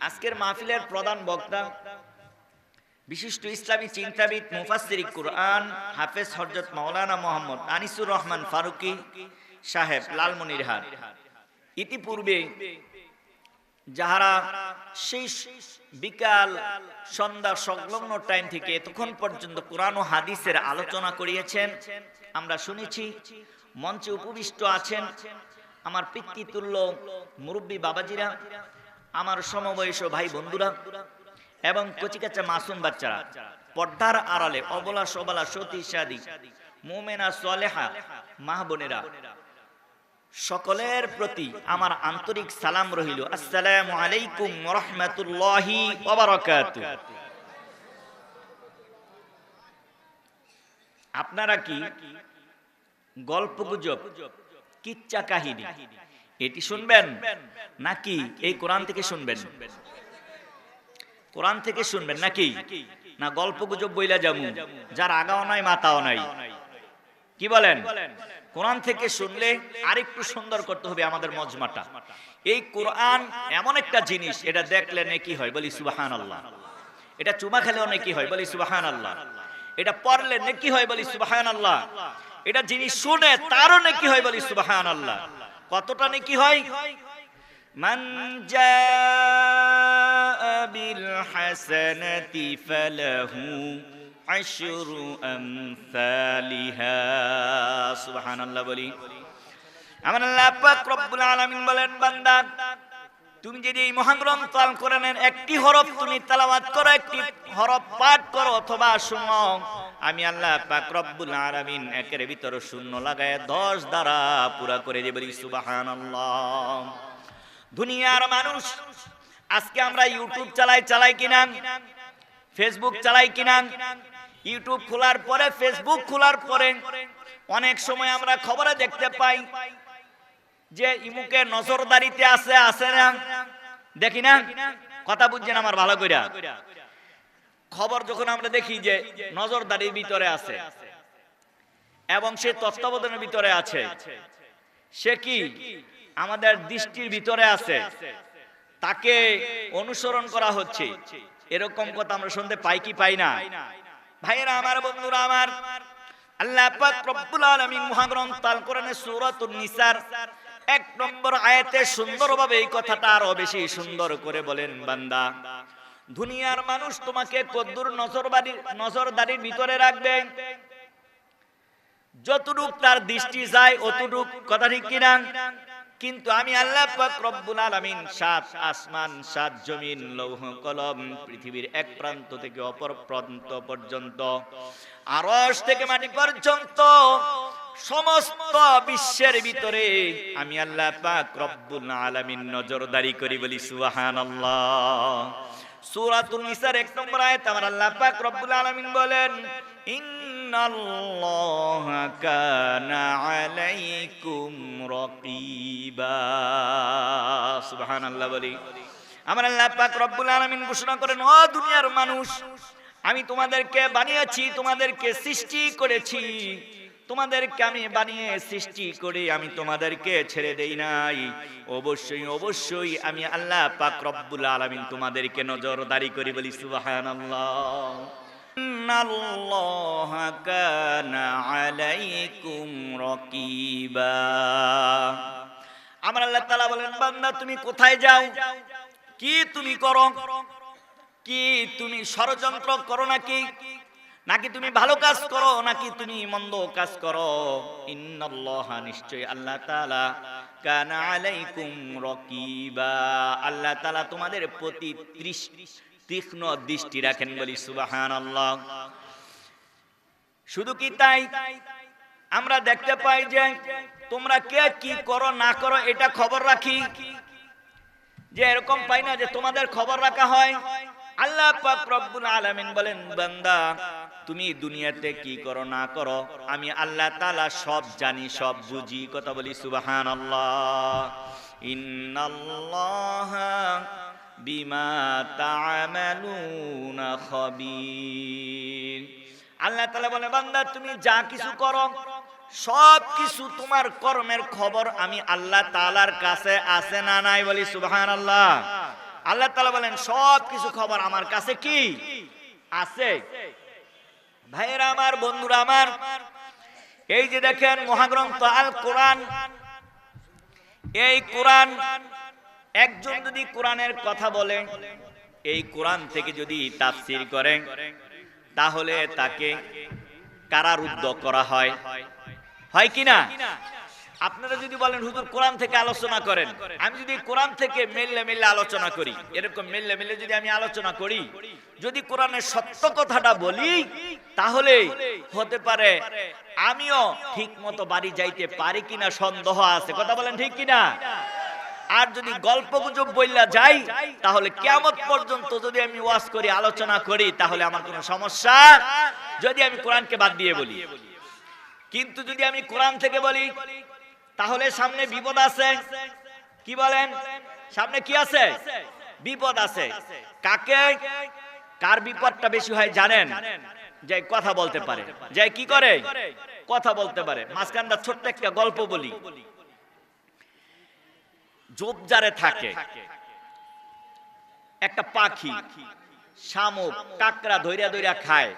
আজকের মাহফিলের প্রধান বক্তা বিশিষ্ট ইসলামী চিন্তাবিদ কুরআন হাফেজ মাওলানা মোহাম্মদ আনিসুর রহমান ফারুকি সাহেব ইতিপূর্বে যাহারা সেই বিকাল সন্ধ্যা সংলগ্ন টাইম থেকে এতক্ষণ পর্যন্ত কোরআন ও হাদিসের আলোচনা করিয়েছেন, আমরা শুনেছি মঞ্চে উপবিষ্ট আছেন আমার পিতৃতুল্য মুরব্বী বাবাজিরা, আমার সমবয়স ভাই বন্ধুরা এবং কচিকাচা মাসুম বাচ্চারা, পর্দার আড়ালে অবলা সবলা সতী সাদী মোমেনা সোলেহা, মা বোনেরা, সকলের প্রতি আমার আন্তরিক সালাম রহিল আসসালামু আলাইকুম রহমতুল্লাহি আপনারা কি গল্প গুজব কিচ্চা কাহিনী। এটি শুনবেন? নাকি এই কোরআন থেকে শুনবেন? কোরআন থেকে শুনবেন নাকি? না গল্প গুজব বইলা যাব। যার আগাও নাই, মাতাও নাই। কি বলেন? কোরআন থেকে শুনলে আরেকটু সুন্দর করতে হবে আমাদের মজমাটা। এই কোরআন এমন একটা জিনিস, এটা দেখলে নেকি হয়, বলি সুবাহান আল্লাহ এটা চুমা খেলেও নেকি হয়, বলি সুবাহান আল্লাহ এটা পড়লে নেকি হয়, বলি সুবাহান আল্লাহ এটা যিনি শুনে তারও নেকি হয় বলি সুবাহান আল্লাহ কতটা নেকি হয় من جاء بالحسنة فله عشر أمثالها سبحان الله বলি আমার আল্লাহ পাক রব্বুল আলামিন বলেন বান্দা তুমি যদি এই মহাগ্রন্থ আল কোরআনের একটি হরফ তুমি তেলাওয়াত করো একটি হরফ পাঠ করো অথবা শুনো আমি আল্লাহ পাক রব্বুল আলামিন একের ভিতরে শূন্য লাগায় 10 দ্বারা পুরা করে দেব সুবহানাল্লাহ। দুনিয়ার মানুষ, আজকে আমরা ইউটিউব চালাই চালাই কিনা? ফেসবুক চালাই কিনা? ইউটিউব খোলার পরে, ফেসবুক খোলার পরে অনেক সময় আমরা খবরে দেখতে পাই যে ইমুকে নজরদারিতে আছে আছে না? দেখি না? কথা বুঝছেন আমার ভালো কইরা? খবর যখন আমরা দেখি যে নজরদারির ভিতরে আছে এবং সে তত্ত্বাবধানের ভিতরে আছে, সে কি আমাদের দৃষ্টির ভিতরে আছে? তাকে অনুসরণ করা হচ্ছে। এরকম কথা আমরা শুনতে পাই কি পাই না? ভাইয়েরা, আমার বন্ধুরা, আমার আল্লাহ পাক রব্বুল আলামিন মহাগ্রন্থ আল কোরআনে সূরাতুন নিসার এক নম্বর আয়াতে সুন্দরভাবে এই কথাটা আরও বেশি সুন্দর করে বলেন, বান্দা। দুনিয়ার মানুষ তোমাকে কদ্দুর নজরবাড়ি, নজরদারির ভিতরে রাখবে। যতটুক তার দৃষ্টি যায়, অতটুক কথা ঠিক কিনা। কিন্তু আমি আল্লাহ পাক রব্বুল আলামিন সাত আসমান, সাত জমিন, লৌহ, কলম, পৃথিবীর এক প্রান্ত থেকে অপর প্রান্ত পর্যন্ত, আরশ থেকে মাটি পর্যন্ত, সমস্ত বিশ্বের ভিতরে আমি আল্লাহ পাক রব্বুল আলামিন নজরদারি করি বলি সুবহানাল্লাহ। সূরাতুল নিসার এক নম্বর আয়াত আমার আল্লাহ পাক রব্বুল আলামিন বলেন, ইন্নাল্লাহা কানা আলাইকুম রাকিবা। সুবহানাল্লাহ বলি। আমার আল্লাহ পাক রব্বুল আলামিন ঘোষণা করেন, ও দুনিয়ার মানুষ, আমি তোমাদেরকে বানিয়েছি, তোমাদেরকে সৃষ্টি করেছি। তোমাদেরকে আমি বানিয়ে সৃষ্টি করে, আমি তোমাদেরকে ছেড়ে দেই নাই। অবশ্যই অবশ্যই আমি আল্লাহ পাক রব্বুল আলামিন তোমাদেরকে নজরদারি করি বলি, সুবহানাল্লাহ। ইন্নাল্লাহ কানা আলাইকুম রাকিবা। আমার আল্লাহ তাআলা বলেন, বান্দা, তুমি কোথায় যাও? কি তুমি করো? কি তুমি ষড়যন্ত্র করো নাকি? নাকি তুমি ভালো কাজ করো, নাকি তুমি মন্দ কাজ করো? ইন্নাল্লাহ নিশ্চয় আল্লাহ তাআলা কানা আলাইকুম রাকিবা। আল্লাহ তাআলা তোমাদের প্রতি তীক্ষ্ণ দৃষ্টি রাখেন, বলি সুবহানাল্লাহ। শুধু কি তাই? আমরা দেখতে পাই যে তোমরা কে কি করো, না করো, এটা খবর রাখি। যে এরকম পাই না যে তোমাদের খবর রাখা হয়। আল্লাহ পাক রব্বুল আলামিন বলেন, বান্দা তুমি দুনিয়াতে কি করো, না করো, আমি আল্লাহ তালা সব জানি, সব বুঝি। কথা বলি, সুবহানাল্লাহ। ইন্নাল্লাহা বিমা তা'মালুনা খাবীর। আল্লাহ তাআলা বলে, বান্দা, তুমি যা কিছু করো, সব কিছু তোমার কর্মের খবর আমি আল্লাহ তালার কাছে আছে না নাই বলি সুবাহান আল্লাহ তাআলা বলেন, সব কিছু খবর আমার কাছে কি? আছে। ভাইয়েরা আমার, বন্ধুরা আমার, এই যে দেখেন মহাগ্রন্থ আল কোরআন, এই কোরআন, একজন যদি কোরআনের কথা বলে, এই কোরআন থেকে যদি তাফসির করে, তাহলে তাকে কারারুদ্ধ করা হয়। হয় কি না আপনারা যদি বলেন, হুজুর, কোরআন থেকে আলোচনা করেন। আমি যদি কোরআন থেকে মেললে মেললে আলোচনা করি, এরকম মেললে মেললে যদি আমি আলোচনা করি, যদি কোরআনের সত্য কথাটা বলি, তাহলে হতে পারে আমিও ঠিক মতো বাড়ি যাইতে পারি কিনা সন্দেহ আছে। কথা বলেন ঠিক কিনা? আর যদি গল্প গুজব বইলা যাই, তাহলে কেমন পর্যন্ত যদি আমি ওয়াজ করি, আলোচনা করি, তাহলে আমার কোনো সমস্যা। যদি আমি কোরআনকে বাদ দিয়ে বলি। কিন্তু যদি আমি কোরআন থেকে বলি তাহলে সামনে বিপদ আছে। কি বলেন? সামনে কি আছে? বিপদ আছে। কাকে? কার বিপদটা বেশি হয় জানেন? যে কথা বলতে পারে। যে কি করে? কথা বলতে পারে। মাঝখানটা ছোট্ট একটা গল্প বলি। জোবজারে থাকে। একটা পাখি শামুক, কাকড়া ধৈরা ধৈরা খায়।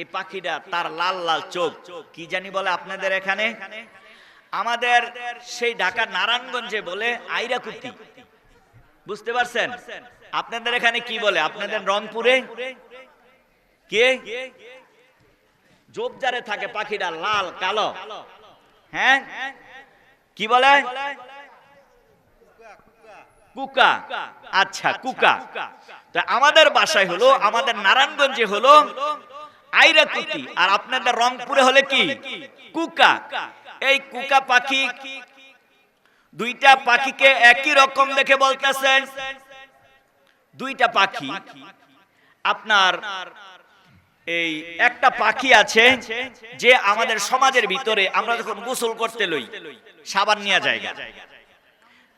এই পাখিটা তার লাল লাল চোখ। কি জানি বলে আপনাদের এখানে? আমাদের সেই ঢাকা নারায়ণগঞ্জে বলে আইরা কুতি বুঝতে পারছেন? আপনাদের এখানে কি বলে? আপনাদের রংপুরে? কে? জোবজারে থাকে পাখিটা লাল, কালো। হ্যাঁ? কি বলে? কুকা। আচ্ছা কুকা। তা আমাদের বাসায় হলো, আমাদের নারায়ণগঞ্জে হলো আইরা কুতি আর আপনাদের রংপুরে হলে কি? কুকা। এই কুকা পাখি দুইটা পাখিকে একই রকম দেখে বলতেছেন। দুইটা পাখি। আপনার এই একটা পাখি আছে যে আমাদের সমাজের ভিতরে আমরা যখন গোসল করতে লই, সাবান নিয়ে জায়গা,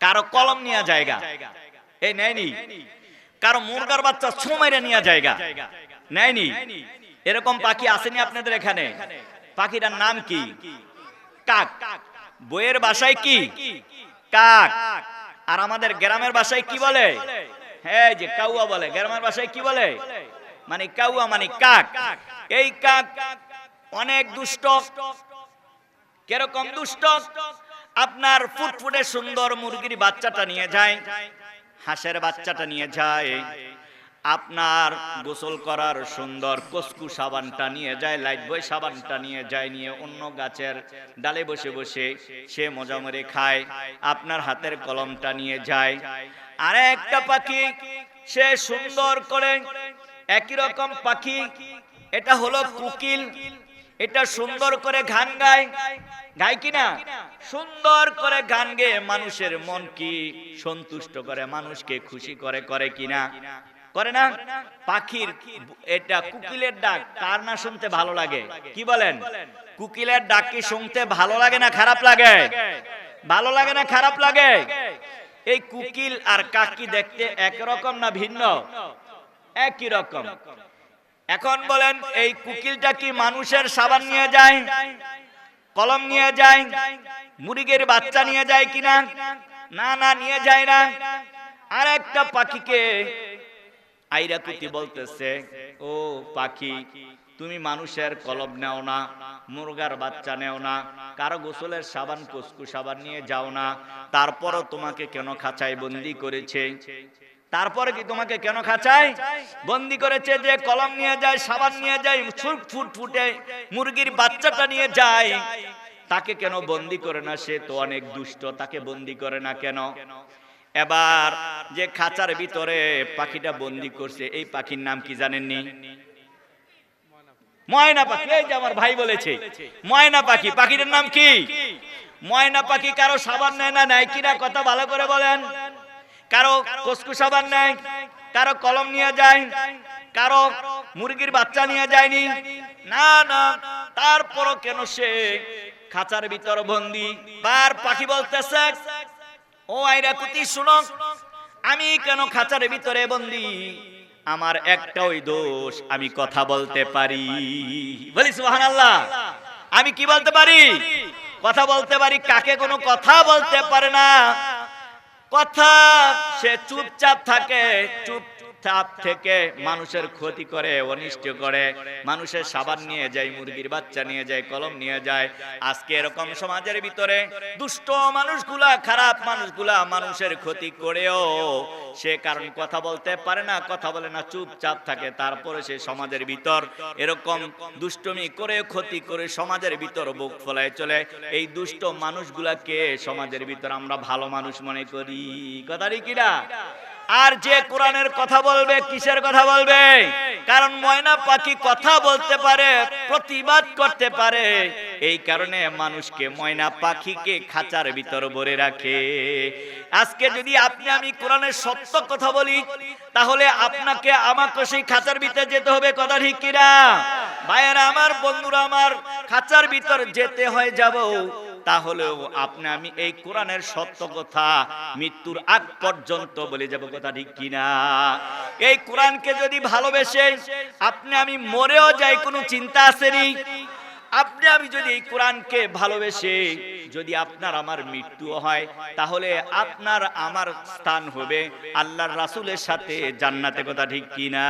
কারও কলম নিয়ে জায়গা এই নেয়নি? কারও মুরগার বাচ্চা সময়রে নিয়ে জায়গা, নেয়নি? এরকম পাখি আসেনি আপনাদের এখানে? পাখিটার নাম কি? কাক। বইয়ের বাসায় কি? কাক। আর আমাদের গ্রামের বাসায় কি বলে? হ্যাঁ যে কাউয়া বলে। গ্রামের বাসায় কি বলে? মানে কাউয়া মানে কাক। এই কাক অনেক দুষ্ট। কীরকম দুষ্ট? আপনার ফুটফুটে সুন্দর মুরগির বাচ্চাটা নিয়ে যায়, হাঁসের বাচ্চাটা নিয়ে যায়। আপনার গোসল করার সুন্দর কসকু সাবানটা নিয়ে যায়, লাইট বই সাবানটা নিয়ে যায়, নিয়ে অন্য গাছের ডালে বসে বসে সে মজা মরে খায়, আপনার হাতের কলমটা নিয়ে যায়। আর একটা পাখি, সে সুন্দর করে একই রকম পাখি, এটা হলো কুকিল, এটা সুন্দর করে গান গায়। গায় কিনা সুন্দর করে গান গেয়ে মানুষের মন কি সন্তুষ্ট করে, মানুষকে খুশি করে করে কিনা করে না? পাখির এটা কুকিলের ডাক, কার না শুনতে ভালো লাগে? কি বলেন? কুকিলের ডাক কি শুনতে ভালো লাগে না খারাপ লাগে? ভালো লাগে না খারাপ লাগে? এই কুকিল আর কাকি দেখতে একরকম না ভিন্ন? একই রকম। এখন বলেন, এই কুকিলটা কি মানুষের সাবান নিয়ে যায়? কলম নিয়ে যায়? মুরগির বাচ্চা নিয়ে যায় কিনা? না না, নিয়ে যায় না। আর একটা পাখিকে আইরাকুতি বলতেছে, ও পাখি, তুমি মানুষের কলম নেও না, মুরগার বাচ্চা নেও না, কারও গোসলের সাবান কুসকু সাবান নিয়ে যাও না, তারপরও তোমাকে কেন খাঁচায় বন্দি করেছে? তারপরে কি তোমাকে কেন খাঁচায়? বন্দি করেছে যে কলম নিয়ে যায়, সাবান নিয়ে যায় ফুট ফুট ফুটে মুরগির বাচ্চাটা নিয়ে যায়। তাকে কেন বন্দি করে না সে? তো অনেক দুষ্ট, তাকে বন্দি করে না কেন? এবার যে খাঁচার ভিতরে পাখিটা বন্দি করছে, এই পাখির নাম কি জানেননি? ময়না পাখি, এই যে আমার ভাই বলেছে। ময়না পাখি, পাখিটার নাম কি? ময়না পাখি কারও সাবান নেয় না, নেয় কিনা কথা ভালো করে বলেন। কারও কসকু সাবান নেয়, কারও কলম নিয়ে যায়, কারও মুরগির বাচ্চা নিয়ে যায়নি। না না, তারপরও কেন সে খাঁচার ভিতর বন্দি? বার পাখি বলতেছে ও আইরা কুতি, শুনো। আমি কেন খাঁচার ভিতরে বন্দি? আমার একটা ওই দোষ, আমি কথা বলতে পারি। বলি সুহান আল্লাহ আমি কি বলতে পারি? কথা বলতে পারি, কাকে কোনো কথা বলতে পারে না। কথা সে চুপচাপ থাকে চুপচাপ থেকে মানুষের ক্ষতি করে, অনিষ্ট করে। মানুষের সাবান নিয়ে যায়, মুরগির বাচ্চা নিয়ে যায়, কলম নিয়ে যায়। আজকে এরকম সমাজের ভিতরে দুষ্ট মানুষগুলা, খারাপ মানুষগুলা মানুষের ক্ষতি করেও সে কারণ কথা বলতে পারে না, কথা বলে না, চুপচাপ থাকে। তারপরে সে সমাজের ভিতর এরকম দুষ্টমি করে, ক্ষতি করে সমাজের ভিতর বুক ফলায় চলে। এই দুষ্ট মানুষগুলাকে সমাজের ভিতর আমরা ভালো মানুষ মনে করি। কথাটি কিনা? আর যে কোরআনের কথা বলবে, কিসের কথা বলবে? কারণ ময়না পাখি কথা বলতে পারে, প্রতিবাদ করতে পারে। এই কারণে মানুষকে ময়না পাখিকে খাঁচার ভিতর ভরে রাখে। আজকে যদি আপনি আমি কোরআনের সত্য কথা বলি, তাহলে আপনাকে আমাকে সেই খাঁচার ভিতরে যেতে হবে, কথা ঠিক কিনা? ভাইয়েরা, আমার বন্ধুরা, আমার খাঁচার ভিতর যেতে হয়, যাব। তাহলেও আপনি আমি এই কোরআনের সত্য কথা মৃত্যুর আগ পর্যন্ত বলে যাব কথা ঠিক কিনা? এই কোরআনকে যদি ভালোবেসে আপনি আমি মরেও যাই, কোনো চিন্তা আসেনি আপনি আমি যদি এই কোরআনকে ভালোবেসে যদি আপনার আমার মৃত্যু হয়, তাহলে আপনার আমার স্থান হবে আল্লাহর রাসূলের সাথে জান্নাতে কথা ঠিক কিনা?